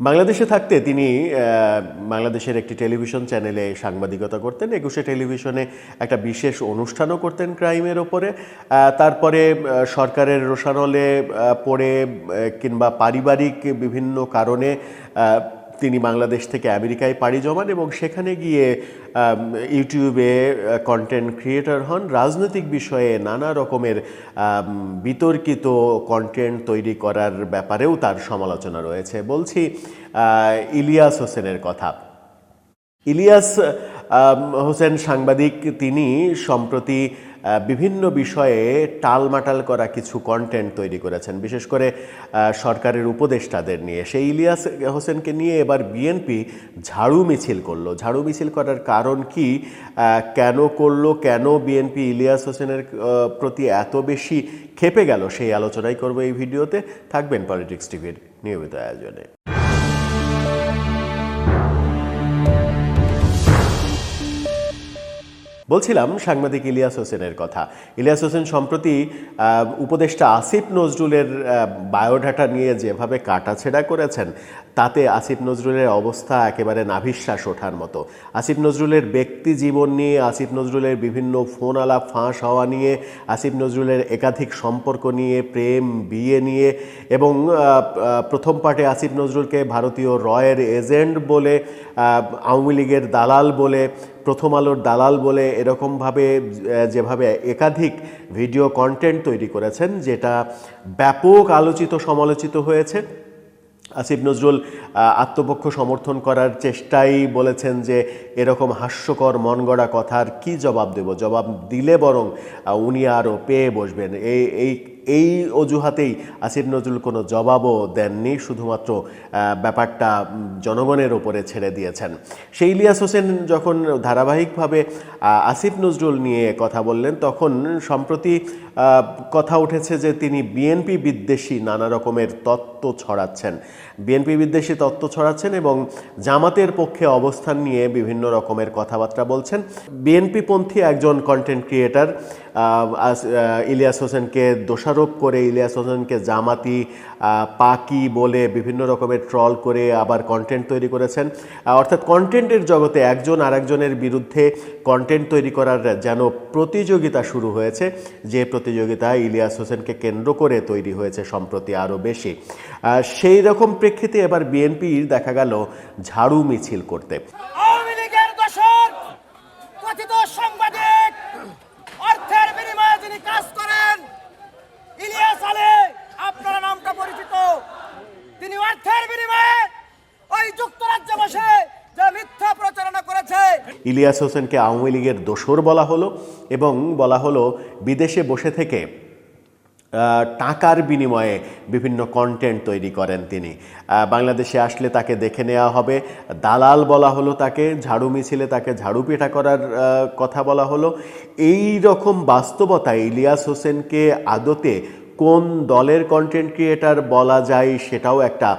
বাংলাদেশে থাকতে তিনি বাংলাদেশের একটি টেলিভিশন চ্যানেলে সাংবাদিকতা করতেন, একুশে টেলিভিশনে একটা বিশেষ অনুষ্ঠানও করতেন ক্রাইমের ওপরে। তারপরে সরকারের রোষানলে পড়ে কিংবা পারিবারিক বিভিন্ন কারণে তিনি বাংলাদেশ থেকে আমেরিকায় পাড়ি জমান এবং সেখানে গিয়ে ইউটিউবে কন্টেন্ট ক্রিয়েটর হন। রাজনৈতিক বিষয়ে নানা রকমের বিতর্কিত কন্টেন্ট তৈরি করার ব্যাপারেও তার সমালোচনা রয়েছে। বলছি ইলিয়াস হোসেনের কথা। ইলিয়াস হোসেন সাংবাদিক, তিনি সম্প্রতি বিভিন্ন বিষয়ে টালমাটাল করা কিছু কন্টেন্ট তৈরি করেছেন। বিশেষ করে সরকারের উপদেষ্টাদের নিয়ে। সেই ইলিয়াস হোসেনকে নিয়ে এবার বিএনপি ঝাড়ু মিছিল করল। ঝাড়ু মিছিল করার কারণ কি? কেন করল? কেন বিএনপি ইলিয়াস হোসেনের প্রতি এত বেশি খেপে গেল? সেই আলোচনাই করব এই ভিডিওতে। থাকবেন পলিটিক্স টিভির নিয়মিত আয়োজনে। বলছিলাম সাংবাদিক ইলিয়াস হোসেনের কথা। ইলিয়াস হোসেন সম্প্রতি উপদেষ্টা আসিফ নজরুলের বায়োডাটা নিয়ে যেভাবে কাটাছেড়া করেছেন, তাতে আসিফ নজরুলের অবস্থা একেবারে নাভিশ্বাস ওঠার মতো। আসিফ নজরুলের ব্যক্তি জীবন নিয়ে, আসিফ নজরুলের বিভিন্ন ফোন আলাপ ফাঁস হওয়া নিয়ে, আসিফ নজরুলের একাধিক সম্পর্ক নিয়ে, প্রেম, বিয়ে নিয়ে এবং প্রথম পার্টে আসিফ নজরুলকে ভারতীয় রয়ের এজেন্ট বলে আওয়ামী লীগের দালাল বলে প্রথম আলোর দালাল বলে এরকমভাবে যেভাবে একাধিক ভিডিও কন্টেন্ট তৈরি করেছেন, যেটা ব্যাপক আলোচিত, সমালোচিত হয়েছে। আসিফ নজরুল আত্মপক্ষ সমর্থন করার চেষ্টাই বলেছেন যে এরকম হাস্যকর মন গড়া কথার কি জবাব দেব? জবাব দিলে বরং উনি আরও পেয়ে বসবেন। এই এই এই অজুহাতেই আসিফ নজরুল কোনো জবাবও দেননি, শুধুমাত্র ব্যাপারটা জনগণের ওপরে ছেড়ে দিয়েছেন। সেই ইলিয়াস হোসেন যখন ধারাবাহিকভাবে আসিফ নজরুল নিয়ে কথা বললেন, তখন সম্প্রতি কথা উঠেছে যে তিনি বিএনপি বিদ্বেষী নানা রকমের তত্ত্ব ছড়াচ্ছেন। বিএনপি বিদ্বেষী তত্ত্ব ছড়াচ্ছেন এবং জামাতের পক্ষে অবস্থান নিয়ে বিভিন্ন রকমের কথাবার্তা বলছেন। বিএনপি পন্থী একজন কন্টেন্ট ক্রিয়েটার ইলিয়াস হোসেনকে দোষারোপ করে ইলিয়াস হোসেনকে জামাতি পাকি বলে বিভিন্ন রকমের ট্রল করে আবার কন্টেন্ট তৈরি করেছেন। অর্থাৎ কন্টেন্টের জগতে একজন আরেকজনের বিরুদ্ধে কন্টেন্ট তৈরি করার যেন প্রতিযোগিতা শুরু হয়েছে, যে প্রতিযোগিতা ইলিয়াস হোসেনকে কেন্দ্র করে তৈরি হয়েছে সম্প্রতি আরও বেশি। সেই রকম প্রেক্ষিতে এবার বিএনপির দেখা গেল ঝাড়ু মিছিল করতে। অর্থের বিনিময়ে কাজ করেন ইলিয়াস আলী আপনার নামটা পরিচিত তিনি অর্থের বিনিময়ে ওই যুক্তরাজ্যে বসে যে মিথ্যা প্রচারণা করেছে ইলিয়াস হোসেনকে আওয়ামী লীগের দোসর বলা হলো এবং বলা হলো বিদেশে বসে থেকে টাকার বিনিময়ে বিভিন্ন কন্টেন্ট তৈরি করেন তিনি। বাংলাদেশে আসলে তাকে দেখে নেওয়া হবে। দালাল বলা হলো তাকে, ঝাড়ু মিছিলে তাকে ঝাড়ু পেটা করার কথা বলা হলো। এই রকম বাস্তবতায় ইলিয়াস হোসেনকে আদতে কোন দলের কন্টেন্ট ক্রিয়েটার বলা যায় সেটাও একটা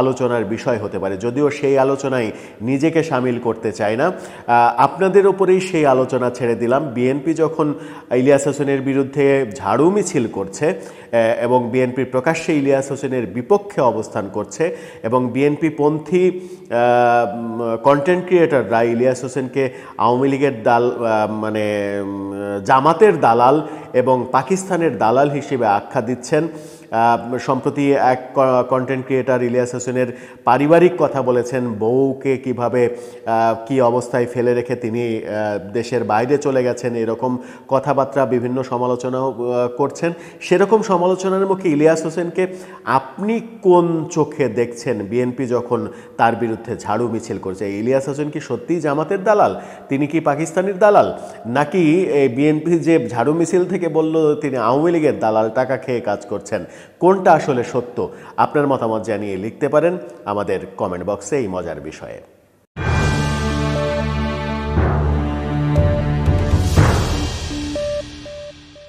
আলোচনার বিষয় হতে পারে। যদিও সেই আলোচনায় নিজেকে সামিল করতে চায় না। আপনাদের ওপরেই সেই আলোচনা ছেড়ে দিলাম। বিএনপি যখন ইলিয়াস হোসেনের বিরুদ্ধে ঝাড়ু মিছিল করছে এবং বিএনপি প্রকাশ্যে ইলিয়াস হোসেনের বিপক্ষে অবস্থান করছে, এবং বিএনপি পন্থী কন্টেন্ট ক্রিয়েটাররা ইলিয়াস হোসেনকে আওয়ামী লীগের দাল মানে জামাতের দালাল এবং পাকিস্তানের দালাল হিসেবে আখ্যা দিচ্ছেন সম্প্রতি এক কন্টেন্ট ক্রিয়েটার ইলিয়াস হোসেনের পারিবারিক কথা বলেছেন, বউকে কীভাবে কি অবস্থায় ফেলে রেখে তিনি দেশের বাইরে চলে গেছেন, এরকম কথাবার্তা বিভিন্ন সমালোচনাও করছেন। সেরকম সমালোচনার মুখে ইলিয়াস হোসেনকে আপনি কোন চোখে দেখছেন? বিএনপি যখন তার বিরুদ্ধে ঝাড়ু মিছিল করছে ইলিয়াস হোসেন কি সত্যিই জামাতের দালাল? তিনি কি পাকিস্তানের দালাল? নাকি বিএনপি যে ঝাড়ু মিছিল থেকে বলল তিনি আওয়ামী লীগের দালাল, টাকা খেয়ে কাজ করছেন? কোনটা আসলে সত্য? আপনার মতামত জানিয়ে লিখতে পারেন আমাদের কমেন্ট বক্সে এই মজার বিষয়ে।